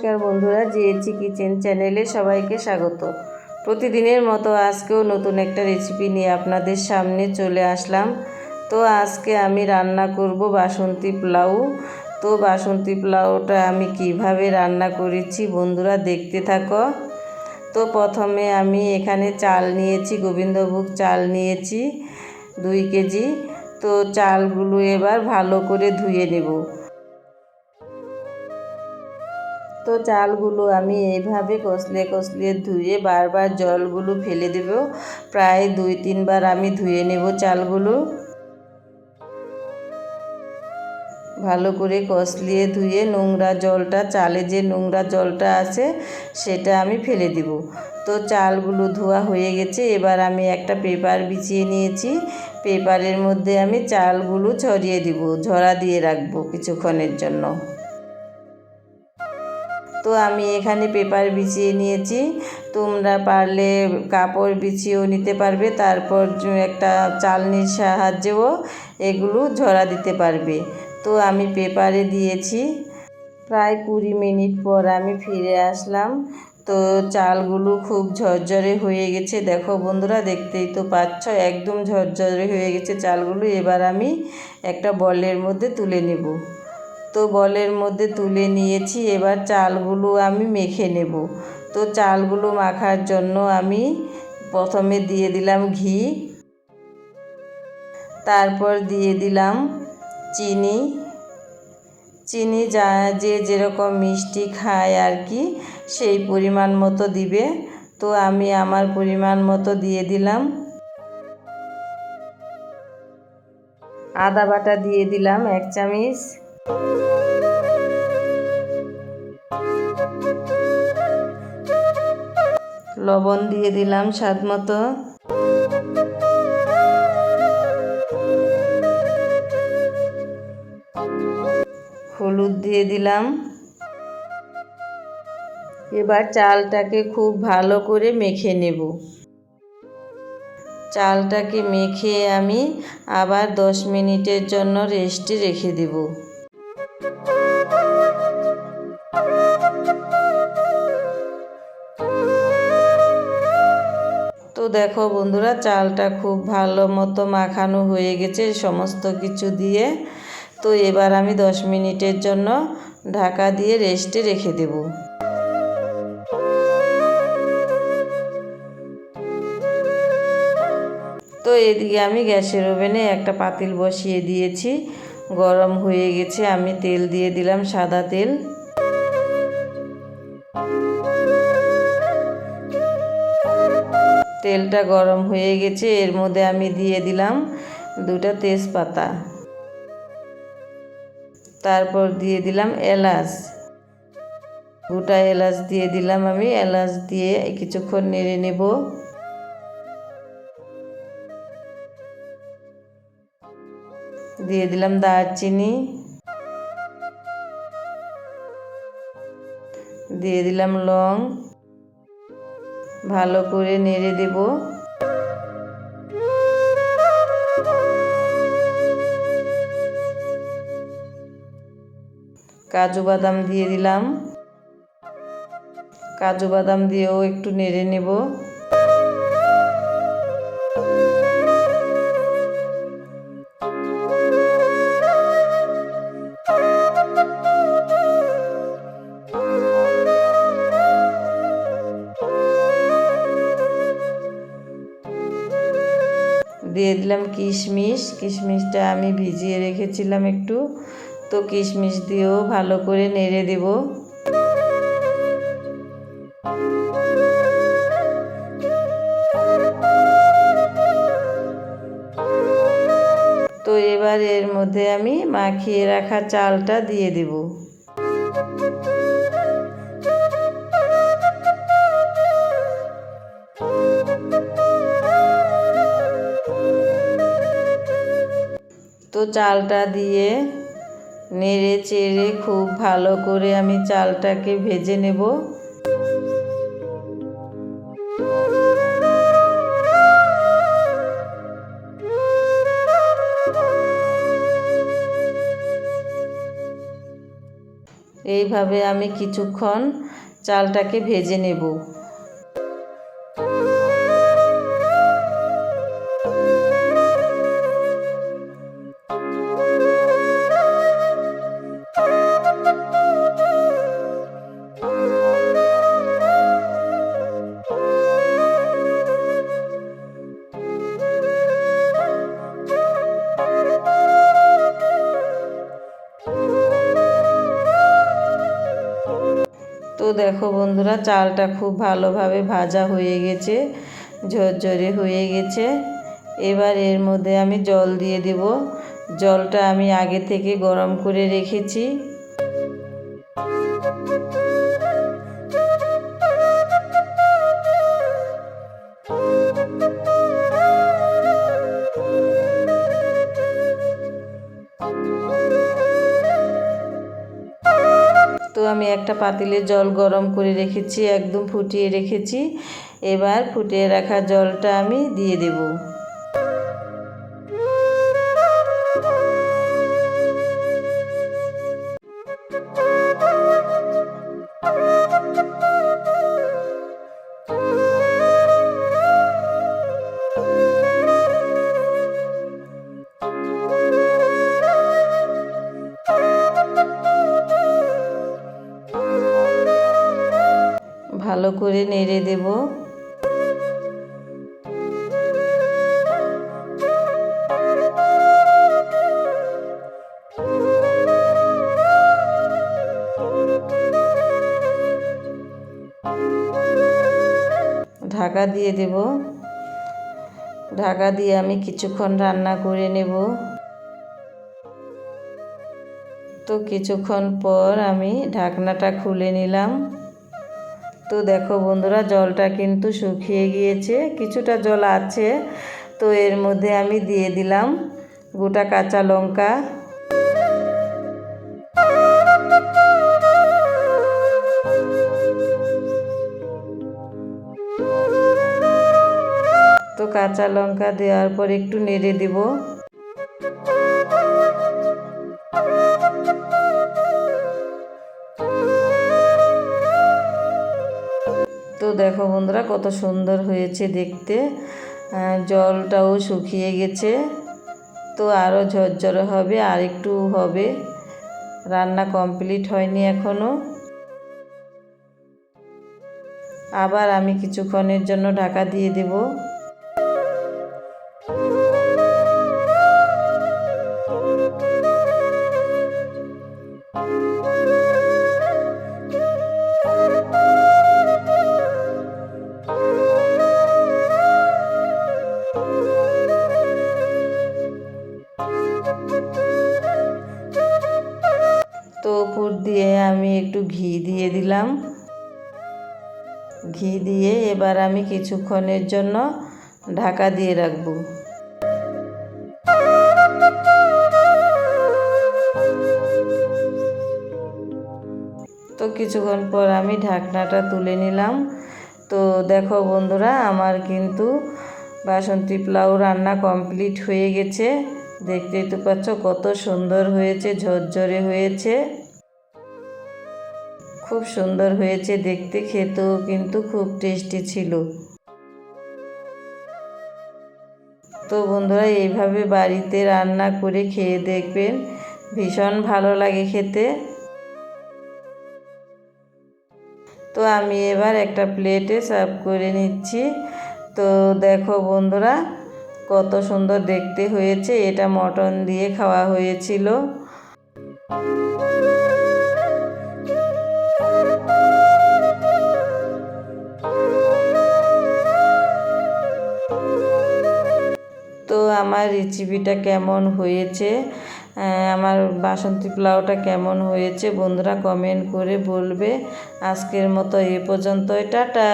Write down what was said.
নমস্কার বন্ধুরা জিএচি কিচেন চ্যানেলে সবাইকে স্বাগত। প্রতিদিনের মতো আজকেও নতুন একটা রেসিপি নিয়ে আপনাদের সামনে চলে আসলাম। তো আজকে আমি রান্না করব বাসন্তী পোলাও। তো বাসন্তী পোলাওটা আমি কীভাবে রান্না করেছি বন্ধুরা, দেখতে থাকো। তো প্রথমে আমি এখানে চাল নিয়েছি, গোবিন্দভোগ চাল নিয়েছি, দুই কেজি। তো চালগুলো এবার ভালো করে ধুয়ে নেব। তো চালগুলো আমি এইভাবে কষলে কষলে ধুয়ে বারবার জলগুলো ফেলে দেব। প্রায় দুই তিনবার আমি ধুয়ে নেব চালগুলো। ভালো করে কষলিয়ে ধুয়ে নোংরা জলটা, চালে যে নোংরা জলটা আছে সেটা আমি ফেলে দিব। তো চালগুলো ধোয়া হয়ে গেছে, এবার আমি একটা পেপার বিছিয়ে নিয়েছি। পেপারের মধ্যে আমি চালগুলো ছড়িয়ে দিব, ঝরা দিয়ে রাখব কিছুক্ষণের জন্য। তো আমি এখানে পেপার বিছিয়ে নিয়েছি। তোমরা পারলে কাপড় বিছিয়েও নিতে পারবে, তারপর একটা চালনির সাহায্যেও এগুলো ঝরা দিতে পারবে। তো আমি পেপারে দিয়েছি। প্রায় কুড়ি মিনিট পর আমি ফিরে আসলাম। তো চালগুলো খুব ঝরঝরে হয়ে গেছে। দেখো বন্ধুরা, দেখতেই তো পাচ্ছ, একদম ঝরঝরে হয়ে গেছে চালগুলো। এবার আমি একটা বলের মধ্যে তুলে নেব। তো বলের মধ্যে তুলে নিয়েছি, এবার চালগুলো আমি মেখে নেব। তো চালগুলো মাখার জন্য আমি প্রথমে দিয়ে দিলাম ঘি, তারপর দিয়ে দিলাম চিনি। চিনি যা, যে যেরকম মিষ্টি খায় আর কি, সেই পরিমাণ মতো দিবে। তো আমি আমার পরিমাণ মতো দিয়ে দিলাম। আদা বাটা দিয়ে দিলাম এক চামচ। লবণ দিয়ে দিলাম স্বাদ মতো। হলুদ দিয়ে দিলাম। এবার চালটাকে খুব ভালো করে মেখে নেব। চালটাকে মেখে আমি আবার দশ মিনিটের জন্য রেস্টে রেখে দেব। তো দেখো বন্ধুরা, চালটা খুব ভালো মতো মাখানো হয়ে গেছে সমস্ত কিছু দিয়ে। তো এবার আমি দশ মিনিটের জন্য ঢাকা দিয়ে রেস্টে রেখে দেব। তো এদিকে আমি গ্যাসের ওভেনে একটা পাতিল বসিয়ে দিয়েছি। গরম হয়ে গেছে, আমি তেল দিয়ে দিলাম সাদা তেল। তেলটা গরম হয়ে গেছে, এর মধ্যে আমি দিয়ে দিলাম দুটা তেজপাতা। তারপর দিয়ে দিলাম এলাচ। গোটা এলাচ দিয়ে দিলাম আমি, এলাচ দিয়ে কিছুক্ষণ নেড়ে নেব। দিয়ে দিলাম দারচিনি। দিয়ে দিলাম লং। ভালো করে নেড়ে দেব। কাজু বাদাম দিয়ে দিলাম। কাজু বাদাম দিয়েও একটু নেড়ে নেব। দিয়ে দিলাম কিশমিশ। কিশমিশটা আমি ভিজিয়ে রেখেছিলাম একটু। তো কিশমিশ দিয়েও ভালো করে নেড়ে দেব। তো এবার এর মধ্যে আমি মাখিয়ে রাখা চালটা দিয়ে দেব। চালটা দিয়ে নেড়ে চেড়ে খুব ভালো করে আমি চালটাকে ভেজে নেব। এইভাবে আমি কিছুক্ষণ চালটাকে ভেজে নেব। দেখো বন্ধুরা, চালটা খুব ভালোভাবে ভাজা হয়ে গেছে, ঝরঝরে হয়ে গেছে। এবার এর মধ্যে আমি জল দিয়ে দেব। জলটা আমি আগে থেকে গরম করে রেখেছি। তো আমি একটা পাতিলে জল গরম করে রেখেছি, একদম ফুটিয়ে রেখেছি। এবার ফুটিয়ে রাখা জলটা আমি দিয়ে দেব। ভালো করে নেড়ে দেব। ঢাকা দিয়ে দেব। ঢাকা দিয়ে আমি কিছুক্ষণ রান্না করে নেব। তো কিছুক্ষণ পর আমি ঢাকনাটা খুলে নিলাম। তো দেখো বন্ধুরা, জলটা কিন্তু শুকিয়ে গিয়েছে, কিছুটা জল আছে, তো এর মধ্যে আমি দিয়ে দিলাম গোটা কাঁচা লঙ্কা। তো কাঁচা লঙ্কা দেওয়ার পর একটু নেড়ে দেব। দেখো বন্ধুরা, কত সুন্দর হয়েছে দেখতে। জলটাও শুকিয়ে গেছে। তো আরও ঝরঝরে হবে আর একটু হবে। রান্না কমপ্লিট হয়নি এখনও আবার আমি কিছুক্ষণের জন্য ঢাকা দিয়ে দেব। তো উপর দিয়ে আমি একটু ঘি দিয়ে দিলাম। ঘি দিয়ে এবার আমি কিছুক্ষণের জন্য ঢাকা দিয়ে রাখব। তো কিছুক্ষণ পর আমি ঢাকনাটা তুলে নিলাম। তো দেখো বন্ধুরা, আমার কিন্তু বাসন্তী পোলাও রান্না কমপ্লিট হয়ে গেছে। দেখতেই তো পাচ্ছ কত সুন্দর হয়েছে, ঝরঝরে হয়েছে। খুব সুন্দর হয়েছে দেখতে, খেতেও কিন্তু খুব টেস্টি ছিল। তো বন্ধুরা, এইভাবে বাড়িতে রান্না করে খেয়ে দেখবেন, ভীষণ ভালো লাগে খেতে। তো আমি এবার একটা প্লেটে সার্ভ করে নিচ্ছি। তো দেখো বন্ধুরা কত সুন্দর দেখতে হয়েছে, এটা মটন দিয়ে খাওয়া হয়েছিল। তো আমার রেসিপিটা কেমন হয়েছে আমার বাসন্তী পোলাওটা কেমন হয়েছে, বন্ধুরা কমেন্ট করে বলবে। আজকের মতো এ পর্যন্তই, টাটা।